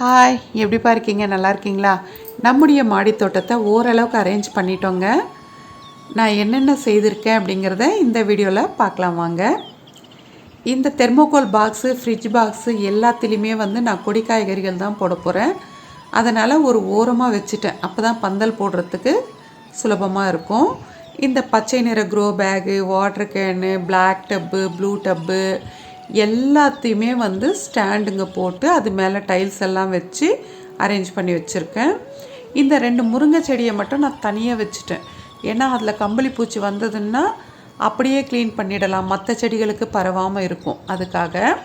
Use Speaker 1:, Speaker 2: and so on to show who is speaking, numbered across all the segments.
Speaker 1: Hi எப்படிப்பா இருக்கீங்க? நல்லா இருக்கீங்களா? நம்முடைய மாடி தோட்டத்தை ஓரளவுக்கு அரேஞ்ச் பண்ணிட்டோங்க. நான் என்னென்ன செய்திருக்கேன் அப்படிங்கிறத இந்த வீடியோவில் பார்க்கலாம் வாங்க. இந்த தெர்மோகோல் பாக்ஸு ஃப்ரிட்ஜ் பாக்ஸு எல்லாத்துலேயுமே வந்து நான் கொடி காய்கறிகள் தான் போட போகிறேன் அதனால் ஒரு ஓரமாக வச்சுட்டேன். அப்போ தான் பந்தல் போடுறதுக்கு சுலபமாக இருக்கும். இந்த பச்சை நிற grow bag water can black tub blue tub எல்லாத்தையுமே வந்து ஸ்டாண்டுங்க போட்டு அது மேலே டைல்ஸ் எல்லாம் வச்சு அரேஞ்ச் பண்ணி வச்சுருக்கேன். இந்த ரெண்டு முருங்கை செடியை மட்டும் நான் தனியாக வச்சுட்டேன். ஏன்னா அதில் கம்பளி பூச்சி வந்ததுன்னா அப்படியே க்ளீன் பண்ணிடலாம். மற்ற செடிகளுக்கு பரவாமல் இருக்கும். அதுக்காக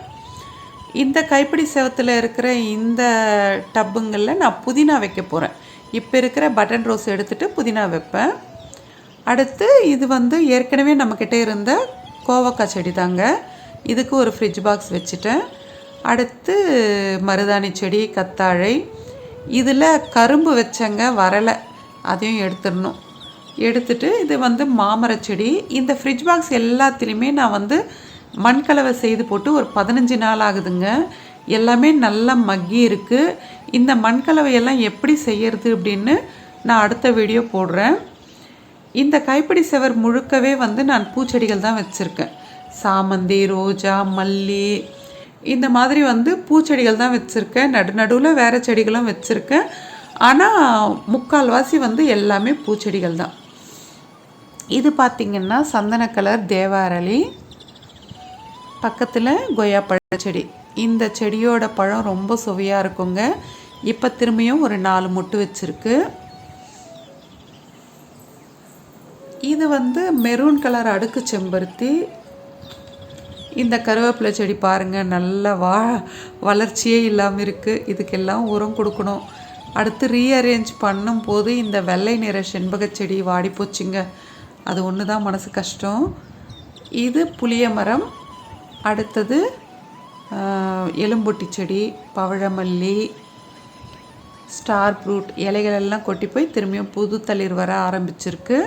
Speaker 1: இந்த கைப்பிடி செவத்தில் இருக்கிற இந்த டப்புங்களில் நான் புதினா வைக்க போகிறேன் இப்போ இருக்கிற பட்டன் ரோஸ் எடுத்துகிட்டு புதினா வைப்பேன். அடுத்து இது வந்து ஏற்கனவே நம்மக்கிட்ட இருந்த கோவக்காய் செடி தாங்க இதுக்கு ஒரு ஃப்ரிட்ஜ் பாக்ஸ் வச்சுட்டேன். அடுத்து மருதாணி செடி கத்தாழை. இதில் கரும்பு வச்சங்க வரலை. அதையும் எடுத்துடணும். எடுத்துட்டு இது வந்து மாமர செடி. இந்த ஃப்ரிட்ஜ் பாக்ஸ் எல்லாத்துலேயுமே நான் வந்து மண்கலவை செய்து போட்டு ஒரு பதினஞ்சு நாள் ஆகுதுங்க. எல்லாமே நல்லா மக்கி இருக்குது இந்த மண்கலவையெல்லாம் எப்படி செய்யறது அப்படின்னு நான் அடுத்த வீடியோ போடுறேன். இந்த கைப்பிடி செவர் முழுக்கவே வந்து நான் பூச்செடிகள் தான் வச்சுருக்கேன். சாமந்தி ரோஜா மல்லி. இந்த மாதிரி வந்து பூச்செடிகள் தான் வச்சுருக்கேன். நடு நடுவில் வேறு செடிகளும் வச்சுருக்கேன். ஆனால் முக்கால்வாசி வந்து எல்லாமே பூச்செடிகள் தான். இது பார்த்திங்கன்னா சந்தன கலர் தேவாரளி. பக்கத்தில் கொய்யாப்பழ செடி. இந்த செடியோட பழம் ரொம்ப சுவையாக இருக்குங்க. இப்போ திரும்பியும் ஒரு நாலு மொட்டு வச்சுருக்கு. இது வந்து மெரூன் கலர் அடுக்கு செம்பருத்தி. இந்த கருவேப்பிலை செடி பாருங்கள் நல்ல வா வளர்ச்சியே இல்லாமல் இருக்குது இதுக்கெல்லாம் உரம் கொடுக்கணும். அடுத்து ரீஅரேஞ்ச் பண்ணும்போது இந்த வெள்ளை நிற செண்பக செடி வாடி போச்சுங்க. அது ஒன்று தான் மனசு கஷ்டம். இது புளிய மரம். அடுத்தது எலும்பொட்டி செடி பவழமல்லி ஸ்டார் ஃப்ரூட் இலைகள் எல்லாம் கொட்டி போய் திரும்பியும் புது தளிர் வர ஆரம்பிச்சிருக்கு.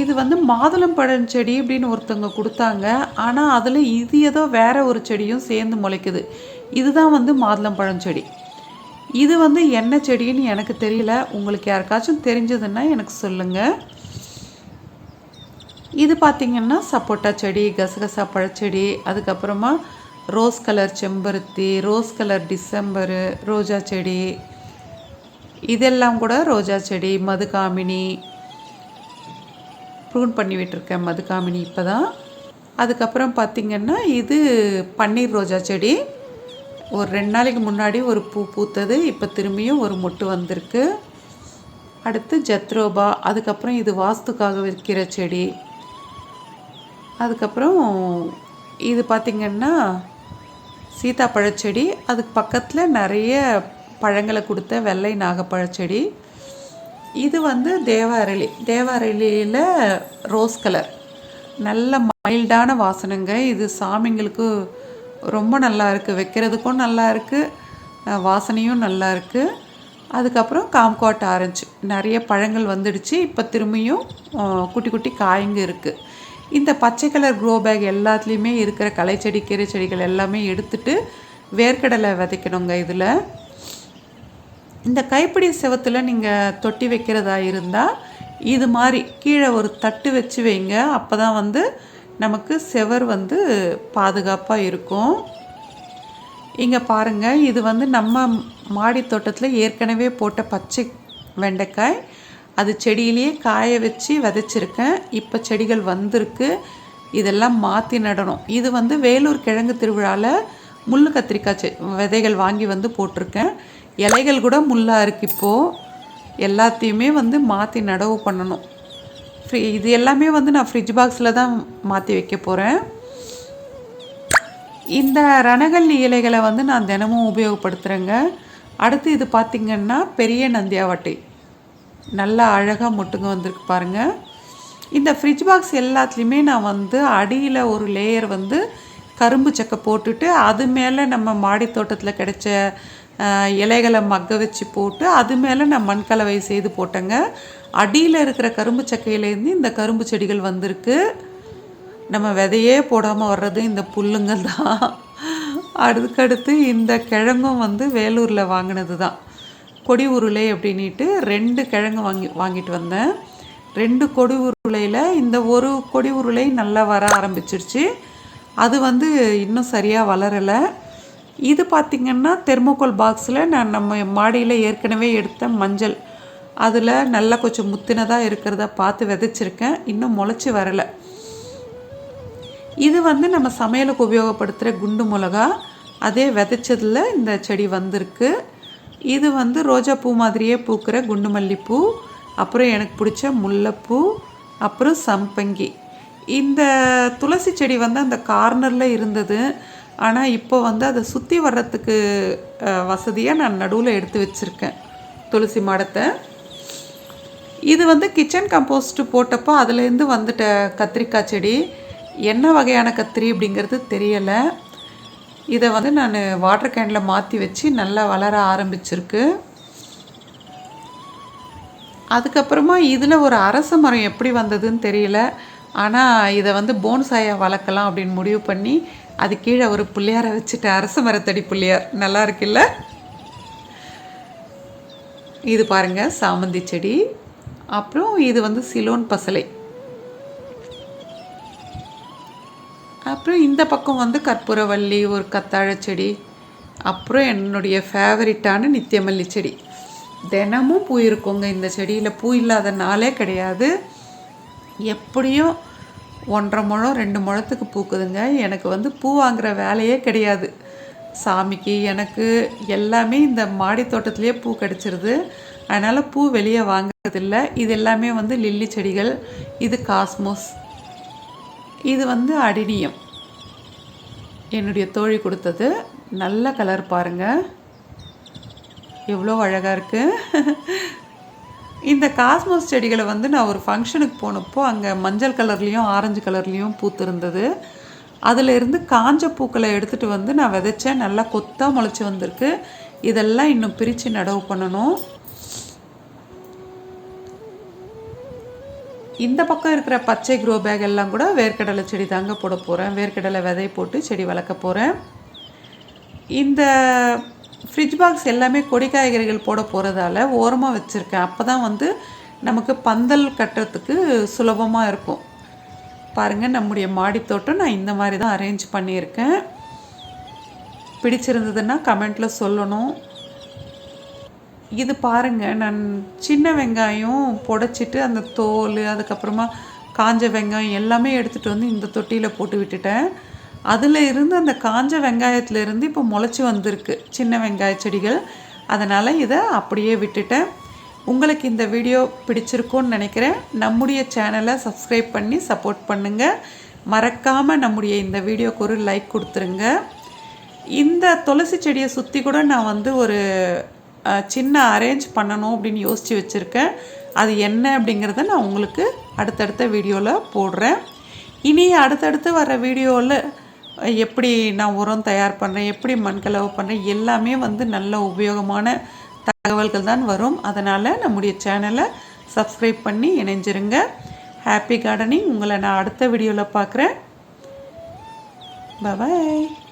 Speaker 1: இது வந்து மாதுளம் பழம் செடி அப்படின்னு ஒருத்தவங்க கொடுத்தாங்க. ஆனால் அதில் இது ஏதோ வேற ஒரு செடியும் சேர்ந்து முளைக்குது. இதுதான் வந்து மாதுளம் பழம் செடி. இது வந்து என்ன செடின்னு எனக்கு தெரியல. உங்களுக்கு யாருக்காச்சும் தெரிஞ்சதுன்னா எனக்கு சொல்லுங்கள் இது பார்த்திங்கன்னா சப்போட்டா செடி கசகசா பழச்செடி அதுக்கப்புறமா ரோஸ் கலர் செம்பருத்தி ரோஸ் கலர் டிசம்பரு ரோஜா செடி இதெல்லாம் கூட ரோஜா செடி மதுகாமினி ப்ரூன் பண்ணி விட்டுருக்கேன் மதுகாமினி இப்போ தான் அதுக்கப்புறம் பார்த்திங்கன்னா இது பன்னீர் ரோஜா செடி. ஒரு ரெண்டு நாளைக்கு முன்னாடி ஒரு பூ பூத்தது இப்போ திரும்பியும் ஒரு மொட்டு வந்திருக்கு. அடுத்து ஜத்ரோபா அதுக்கப்புறம் இது வாஸ்துக்காக விற்கிற செடி. அதுக்கப்புறம் இது பார்த்திங்கன்னா சீதாப்பழச்செடி அதுக்கு பக்கத்தில் நிறைய பழங்களை கொடுத்த வெள்ளை நாகப்பழச்செடி இது வந்து தேவாரளி. தேவாரளியில் ரோஸ் கலர். நல்ல மைல்டான வாசனைங்க. இது சாமிங்களுக்கு ரொம்ப நல்லா இருக்குது வைக்கிறதுக்கும் நல்லா இருக்குது வாசனையும் நல்லா இருக்குது அதுக்கப்புறம் காம்காட் ஆரஞ்சு. நிறைய பழங்கள் வந்துடுச்சு. இப்போ திரும்பியும் குட்டி குட்டி காய்ங்க இருக்குது இந்த பச்சை கலர் க்ரோ பேக் எல்லாத்துலேயுமே இருக்கிற களைச்செடி கீரை செடிகள் எல்லாமே எடுத்துட்டு வேர்க்கடலை விதைக்கணுங்க இதில். இந்த கைப்பிடி செவத்தில் நீங்கள் தொட்டி வைக்கிறதா இருந்தால் இது மாதிரி கீழே ஒரு தட்டு வச்சு வைங்க. அப்போ தான் வந்து நமக்கு செவர் வந்து பாதுகாப்பாக இருக்கும். இங்கே பாருங்கள் இது வந்து நம்ம மாடி தோட்டத்தில் ஏற்கனவே போட்ட பச்சை வெண்டைக்காய். அது செடியிலேயே காய வச்சு விதைச்சிருக்கேன். இப்போ செடிகள் வந்திருக்கு. இதெல்லாம் மாற்றி நடணும். இது வந்து வேலூர் கிழங்கு திருவிழாவில் முள்ளு கத்திரிக்காய் செ விதைகள் வாங்கி வந்து போட்டிருக்கேன். இலைகள் கூட முள்ளாக இருக்குது இப்போது எல்லாத்தையுமே வந்து மாற்றி நடவு பண்ணணும். ஃப்ரி இது எல்லாமே வந்து நான் ஃப்ரிட்ஜ் பாக்ஸில் தான் மாற்றி வைக்க போகிறேன் இந்த ரணகல்லி இலைகளை வந்து நான் தினமும் உபயோகப்படுத்துகிறேங்க அடுத்து இது பார்த்திங்கன்னா பெரிய நந்தியாவட்டை. நல்லா அழகாக மொட்டுங்க வந்திருக்கு பாருங்கள் இந்த ஃப்ரிட்ஜ் பாக்ஸ் எல்லாத்துலேயுமே நான் வந்து அடியில் ஒரு லேயர் வந்து கரும்பு சக்கை போட்டுட்டு அது மேலே நம்ம மாடி தோட்டத்தில் கிடைச்ச இலைகளை மக்க வச்சு போட்டு அது மேலே நான் மண்கலவை செய்து போட்டேங்க. அடியில் இருக்கிற கரும்பு சக்கையிலேருந்து இந்த கரும்பு செடிகள் வந்திருக்கு. நம்ம விதையே போடாமல் வர்றது இந்த புல்லுங்கள் தான். அதுக்கடுத்து இந்த கிழங்கும் வந்து வேலூரில் வாங்கினது தான் கொடி உருளை அப்படின்ட்டு ரெண்டு கிழங்கு வாங்கி வாங்கிட்டு வந்தேன். ரெண்டு கொடி உருளையில் இந்த ஒரு கொடி உருளை நல்லா வர ஆரம்பிச்சிருச்சு. அது வந்து இன்னும் சரியாக வளரலை. இது பார்த்திங்கன்னா தெர்மோகோல் பாக்ஸில் நான் நம்ம மாடியில் ஏற்கனவே எடுத்த மஞ்சள். அதில் நல்லா கொஞ்சம் முத்தினதாக இருக்கிறத பார்த்து விதைச்சிருக்கேன். இன்னும் முளைச்சி வரலை. இது வந்து நம்ம சமையலுக்கு உபயோகப்படுத்துகிற குண்டு மிளகா. அதே விதைச்சதில் இந்த செடி வந்திருக்கு. இது வந்து ரோஜா பூ மாதிரியே பூக்கிற குண்டு மல்லிப்பூ. அப்புறம் எனக்கு பிடிச்ச முல்லைப்பூ. அப்புறம் சம்பங்கி. இந்த துளசி செடி வந்து அந்த கார்னரில் இருந்தது. ஆனால் இப்போ வந்து அதை சுற்றி வர்றதுக்கு வசதியாக நான் நடுவில் எடுத்து வச்சுருக்கேன். துளசி மாடத்தை. இது வந்து கிச்சன் கம்போஸ்ட் போட்டப்போ அதுலேருந்து வந்துட்ட கத்திரிக்காய் செடி. என்ன வகையான கத்திரி அப்படிங்கிறது தெரியலை. இதை வந்து நான் வாட்டர் கேனில் மாற்றி வச்சு நல்லா வளர ஆரம்பிச்சிருக்கு. அதுக்கப்புறமா இதில் ஒரு அரச மரம் எப்படி வந்ததுன்னு தெரியல. ஆனால் இதை வந்து போன்சாயாக வளர்க்கலாம் அப்படின்னு முடிவு பண்ணி அது கீழே ஒரு பிள்ளையாரை வச்சுட்டு அரச மரத்தடி பிள்ளையார். நல்லா இருக்குல்ல? இது பாருங்கள் சாமந்தி செடி. அப்புறம் இது வந்து சிலோன் பசலை. அப்புறம் இந்த பக்கம் வந்து கற்பூரவல்லி ஒரு கத்தாழை செடி. அப்புறம் என்னுடைய ஃபேவரட்டான நித்தியமல்லி செடி. தினமும் பூ இருக்குங்க இந்த செடியில். பூ இல்லாத நாளே கிடையாது. எப்படியும் ஒன்றரை முழம் ரெண்டு முழத்துக்கு பூக்குதுங்க. எனக்கு வந்து பூ வாங்குகிற வேலையே கிடையாது. சாமிக்கு எனக்கு எல்லாமே இந்த மாடி தோட்டத்துலேயே பூ கிடச்சிருது. அதனால் பூ வெளியே வாங்குறதில்ல. இது எல்லாமே வந்து லில்லி செடிகள் இது காஸ்மோஸ். இது வந்து அடினியம். என்னுடைய தோழி கொடுத்தது. நல்ல கலர் பாருங்கள் எவ்வளோ அழகாக இருக்குது இந்த காஸ்மோஸ் செடிகளை வந்து நான் ஒரு ஃபங்க்ஷனுக்கு போனப்போ அங்கே மஞ்சள் கலர்லேயும் ஆரஞ்சு கலர்லேயும் பூத்திருந்தது. அதில் இருந்து காஞ்ச பூக்களை எடுத்துகிட்டு வந்து நான் விதைச்சேன். நல்லா கொத்தாக முளைச்சி வந்திருக்கு. இதெல்லாம் இன்னும் பிரித்து நடவு பண்ணணும். இந்த பக்கம் இருக்கிற பச்சை க்ரோ பேக் எல்லாம் கூட வேர்க்கடலை செடி தாங்க போட போகிறேன் வேர்க்கடலை விதை போட்டு செடி வளர்க்க போகிறேன் இந்த ஃப்ரிட்ஜ் பாக்ஸ் எல்லாமே கொடி காய்கறிகள் போட போகிறதால ஓரமாக வச்சுருக்கேன். அப்போ தான் வந்து நமக்கு பந்தல் கட்டுறதுக்கு சுலபமாக இருக்கும். பாருங்கள் நம்முடைய மாடித்தோட்டம் நான் இந்த மாதிரி தான் அரேஞ்ச் பண்ணியிருக்கேன். பிடிச்சிருந்ததுன்னா கமெண்ட்டில் சொல்லணும். இது பாருங்கள் நான் சின்ன வெங்காயம் புடச்சிட்டு அந்த தோல் அதுக்கப்புறமா காஞ்ச வெங்காயம் எல்லாமே எடுத்துகிட்டு வந்து இந்த தொட்டியில் போட்டு விட்டுட்டேன். அதில் இருந்து அந்த காஞ்ச வெங்காயத்துலேருந்து இப்போ முளைச்சி வந்திருக்கு சின்ன வெங்காய செடிகள். அதனால் இதை அப்படியே விட்டுட்டேன். உங்களுக்கு இந்த வீடியோ பிடிச்சிருக்கும்னு நினைக்கிறேன். நம்முடைய சேனலை சப்ஸ்கிரைப் பண்ணி சப்போர்ட் பண்ணுங்கள் மறக்காமல் நம்முடைய இந்த வீடியோக்கு ஒரு லைக் கொடுத்துருங்க. இந்த துளசி செடியை சுற்றி கூட நான் வந்து ஒரு சின்ன அரேஞ்ச் பண்ணணும் அப்படின்னு யோசித்து வச்சுருக்கேன். அது என்ன அப்படிங்கிறத நான் உங்களுக்கு அடுத்தடுத்த வீடியோவில் போடுறேன். இனி அடுத்தடுத்து வர வீடியோவில் எப்படி நான் உரம் தயார் பண்ணுறேன் எப்படி மண்கலவை பண்ணுறேன் எல்லாமே வந்து நல்ல உபயோகமான தகவல்கள் தான் வரும். அதனால் நம்முடைய சேனலை சப்ஸ்கிரைப் பண்ணி இணைஞ்சிருங்க. ஹாப்பி கார்டனிங் உங்களை நான் அடுத்த வீடியோவில் பார்க்குறேன். பாய்